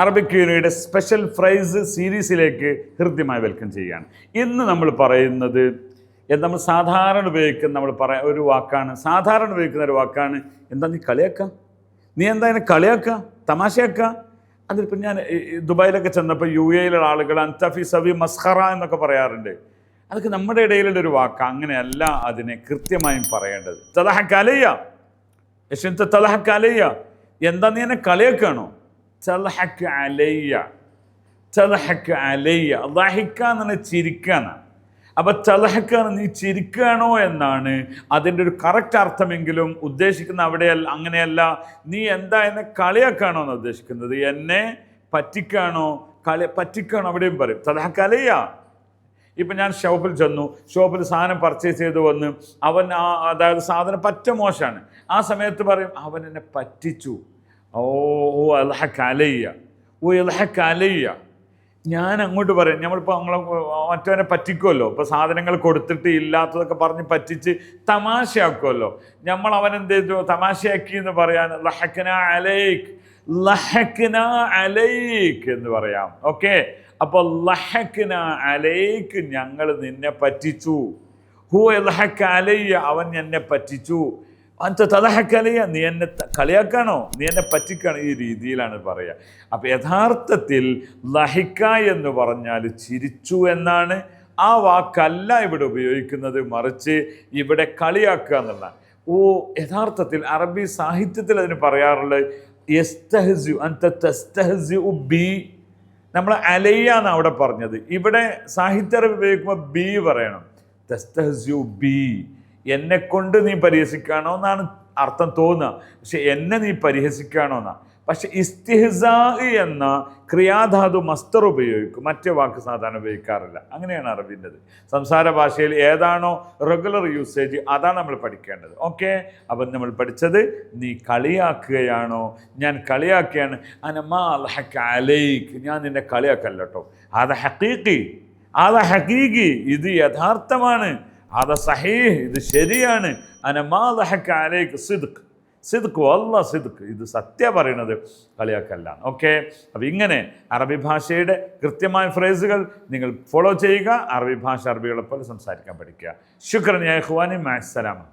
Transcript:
Arabic യൂണിയുടെ special fries സീരീസിലേക്ക് ഹൃദ്യമായി വെൽക്കം ചെയ്യുകയാണ്. ഇന്ന് നമ്മൾ പറയുന്നത് നമ്മൾ സാധാരണ ഉപയോഗിക്കുന്ന നമ്മൾ പറയാ ഒരു വാക്കാണ് സാധാരണ ഉപയോഗിക്കുന്ന ഒരു വാക്കാണ്. എന്താ നീ കളിയാക്കുക നീ എന്താ ഇതിനെ കളിയാക്കുക തമാശയാക്കുക അതിലിപ്പോൾ ഞാൻ ദുബായിലൊക്കെ ചെന്നപ്പോൾ യു എയിലുള്ള ആളുകൾ അൻതഫി സവി മസ്ഹറ എന്നൊക്കെ പറയാറുണ്ട്. അതൊക്കെ നമ്മുടെ ഇടയിലുള്ള ഒരു വാക്ക്. അങ്ങനെയല്ല അതിനെ കൃത്യമായും പറയേണ്ടത്. തലഹ കലയ്യ യശ്വന്ത തലഹ കലയ്യ എന്താ നീ എന്നെ കളിയാക്കാണോ? തലഹക്ക് അലയ്യ തലഹക്ക് അലയ്യ ദഹിക്ക എന്നാണ് ചിരിക്കാന്ന് അപ്പൊ തലഹക്കാണ് നീ ചിരിക്കുകയാണോ എന്നാണ് അതിന്റെ ഒരു കറക്റ്റ് അർത്ഥമെങ്കിലും ഉദ്ദേശിക്കുന്ന അവിടെയല്ല അങ്ങനെയല്ല. നീ എന്താ എന്നെ കളിയാക്കാണോ എന്ന് ഉദ്ദേശിക്കുന്നത്? എന്നെ പറ്റിക്കാണോ? കളി പറ്റിക്കാണോ? അവിടെയും പറയും. തലഹക്ക് അലയ്യ. ഇപ്പം ഞാൻ ഷോപ്പിൽ ചെന്നു. ഷോപ്പിൽ സാധനം പർച്ചേസ് ചെയ്ത് വന്ന് അവൻ ആ അതായത് സാധനം പറ്റ മോശമാണ് ആ സമയത്ത് പറയും അവൻ എന്നെ പറ്റിച്ചു. ഓ ഓ അലയ്യ. ഓ അലഹ അലയ്യ. ഞാൻ അങ്ങോട്ട് പറയാം നമ്മളിപ്പോൾ നമ്മളെ മറ്റവനെ പറ്റിക്കുമല്ലോ ഇപ്പോൾ സാധനങ്ങൾ കൊടുത്തിട്ട് ഇല്ലാത്തതൊക്കെ പറഞ്ഞ് പറ്റിച്ച് തമാശയാക്കുമല്ലോ നമ്മൾ അവൻ എന്ത് ചെയ്തു തമാശയാക്കി എന്ന് പറയാൻ ലഹക്കന അലൈക്ക് ലഹക്കന അലൈക്ക് എന്ന് പറയാം. ഓക്കെ? അപ്പോൾ ലഹക്കന അലൈക്ക് ഞങ്ങൾ നിന്നെ പറ്റിച്ചു. ഹു ലഹക്ക അലയ്യ അവൻ എന്നെ പറ്റിച്ചു. അന്ത തലഹക്കലയ നീ എന്നെ കളിയാക്കാണോ നീ എന്നെ പറ്റിക്കാണോ ഈ രീതിയിലാണ് പറയുക അപ്പം യഥാർത്ഥത്തിൽ ലഹിക്ക എന്ന് പറഞ്ഞാൽ ചിരിച്ചു എന്നാണ്. ആ വാക്കല്ല ഇവിടെ ഉപയോഗിക്കുന്നത്. മറിച്ച് ഇവിടെ കളിയാക്കുക എന്നുള്ള. ഓ യഥാർത്ഥത്തിൽ അറബി സാഹിത്യത്തിൽ അതിന് പറയാറുള്ളത് യസ്തഹ്സു അന്ത തസ്തഹ്സു ബി. നമ്മൾ അലയ്യ എന്നാണ് അവിടെ പറഞ്ഞത്. ഇവിടെ സാഹിത്യം ഉപയോഗിക്കുമ്പോൾ ബി പറയണം. തസ്തഹ്സു ബി. എന്നെ കൊണ്ട് നീ പരിഹസിക്കാണോ എന്നാണ് അർത്ഥം തോന്നുക. പക്ഷെ എന്നെ നീ പരിഹസിക്കാണോ എന്നാ. പക്ഷെ ഇസ്തിഹ്സാ എന്ന ക്രിയാധാതു മസ്തർ ഉപയോഗിക്കും. മറ്റേ വാക്ക് സാധാരണ ഉപയോഗിക്കാറില്ല. അങ്ങനെയാണ് അറബിന്റെത്. സംസാര ഭാഷയിൽ ഏതാണോ റെഗുലർ യൂസേജ് അതാണ് നമ്മൾ പഠിക്കേണ്ടത്. ഓക്കെ അപ്പം നമ്മൾ പഠിച്ചത് നീ കളിയാക്കുകയാണോ? ഞാൻ കളിയാക്കുകയാണ്. അനമാ അൽഹക്ക അലൈക്ക് ഞാൻ നിന്നെ കളിയാക്കല്ലോ കേട്ടോ. അത് ഹക്കീക്കി അത് ഹക്കീക്കി ഇത് യഥാർത്ഥമാണ്. അത് സഹീഹ് ഇത് ശരിയാണ്. അനമാ സിദുക്ക് സിദുക്ക് വല്ല സിദുക്ക് ഇത് സത്യ പറയണത് കളിയാക്കല്ല. ഓക്കെ അപ്പം ഇങ്ങനെ അറബി ഭാഷയുടെ കൃത്യമായ ഫ്രേസുകൾ നിങ്ങൾ ഫോളോ ചെയ്യുക. അറബി ഭാഷ അറബികളെ പോലെ സംസാരിക്കാൻ പഠിക്കുക. ശുക്രൻ യാഹ്വാനി മാസ്സലാമ